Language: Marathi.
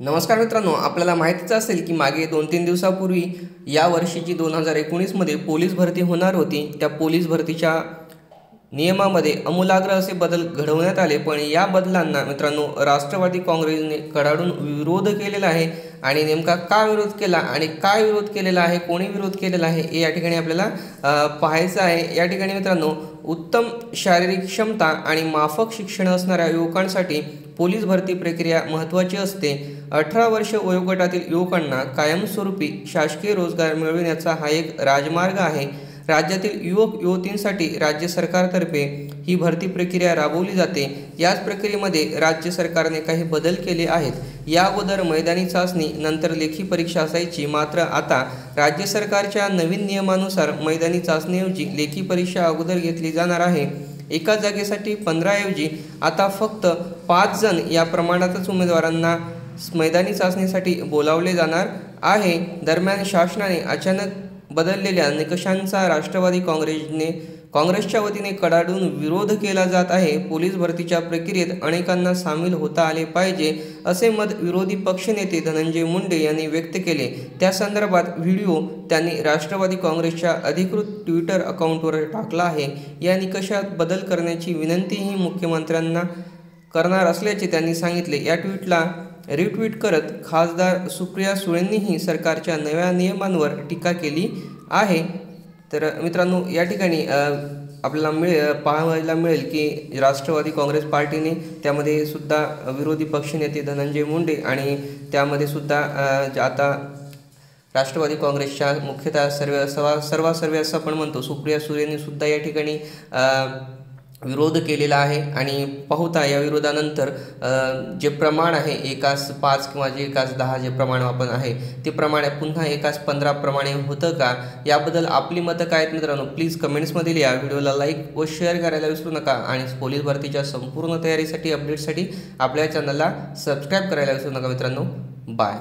नमस्कार मित्रांनो आपल्याला माहितीच असेल की मागे दोन तीन दिवसापूर्वी या वर्षीची दोन हजार एकोणीसमध्ये पोलीस भरती होणार होती. त्या पोलीस भरतीच्या नियमामध्ये अमूलाग्र असे बदल घडवण्यात आले पण या बदलांना मित्रांनो राष्ट्रवादी काँग्रेसने कडाडून विरोध केलेला आहे. आणि नेमका का विरोध केला आणि काय विरोध केलेला आहे कोणी विरोध केलेला आहे हे या ठिकाणी आपल्याला पाहायचं आहे. या ठिकाणी मित्रांनो उत्तम शारीरिक क्षमता आणि माफक शिक्षण असणाऱ्या युवकांसाठी पोलीस भरती प्रक्रिया महत्त्वाची असते. अठरा वर्ष वयोगटातील युवकांना कायमस्वरूपी शासकीय रोजगार मिळविण्याचा हा एक राजमार्ग आहे. राज्यातील युवक युवतींसाठी राज्य सरकारतर्फे ही भरती प्रक्रिया राबवली जाते. याच प्रक्रियेमध्ये राज्य सरकारने काही बदल केले आहेत. या अगोदर मैदानी चाचणी नंतर लेखी परीक्षा असायची. मात्र आता राज्य सरकारच्या नवीन नियमानुसार मैदानी चाचणीऐवजी लेखी परीक्षा अगोदर घेतली जाणार आहे. एका जागेसाठी पंधराऐवजी आता फक्त पाच जण या प्रमाणातच उमेदवारांना मैदानी चाचणीसाठी बोलावले जाणार आहे. दरम्यान शासनाने अचानक बदललेल्या निकषांचा राष्ट्रवादी काँग्रेसने काँग्रेसच्या वतीने कडाडून विरोध केला जात आहे. पोलीस भरतीच्या प्रक्रियेत अनेकांना सामील होता आले पाहिजे असे मत विरोधी पक्षनेते धनंजय मुंडे यांनी व्यक्त केले. त्या संदर्भात व्हिडिओ त्यांनी राष्ट्रवादी काँग्रेसच्या अधिकृत ट्विटर अकाउंटवर टाकला आहे. या निकषात बदल करण्याची विनंतीही मुख्यमंत्र्यांना करणार असल्याचे त्यांनी सांगितले. या ट्विटला रिट्विट करत खासदार सुप्रिया सुळेंनीही सरकारच्या नव्या नियमांवर टीका केली आहे. तर मित्रांनो या ठिकाणी आपल्याला मिळे पाहायला मिळेल की राष्ट्रवादी काँग्रेस पार्टीने त्यामध्ये सुद्धा विरोधी पक्षनेते धनंजय मुंडे आणि त्यामध्ये सुद्धा जे आता राष्ट्रवादी काँग्रेसच्या मुख्यतः सर्व सर्वा सर्वा सर्वे असं आपण म्हणतो सुप्रिया सुळेंनी सुद्धा या ठिकाणी विरोध केलेला आहे आणि पाहुता या विरोधानंतर जे प्रमाण आहे एकास पाच किंवा जे एकास दहा जे प्रमाण आपण आहे ते प्रमाण पुन्हा एकास पंधरा प्रमाणे होतं का? याबद्दल आपली मतं काय आहेत मित्रांनो? प्लीज कमेंट्समध्ये लिहा. व्हिडिओला लाईक व शेअर करायला विसरू नका. आणि पोलीस भरतीच्या संपूर्ण तयारीसाठी अपडेटसाठी आपल्या चॅनलला सबस्क्राईब करायला विसरू नका मित्रांनो. बाय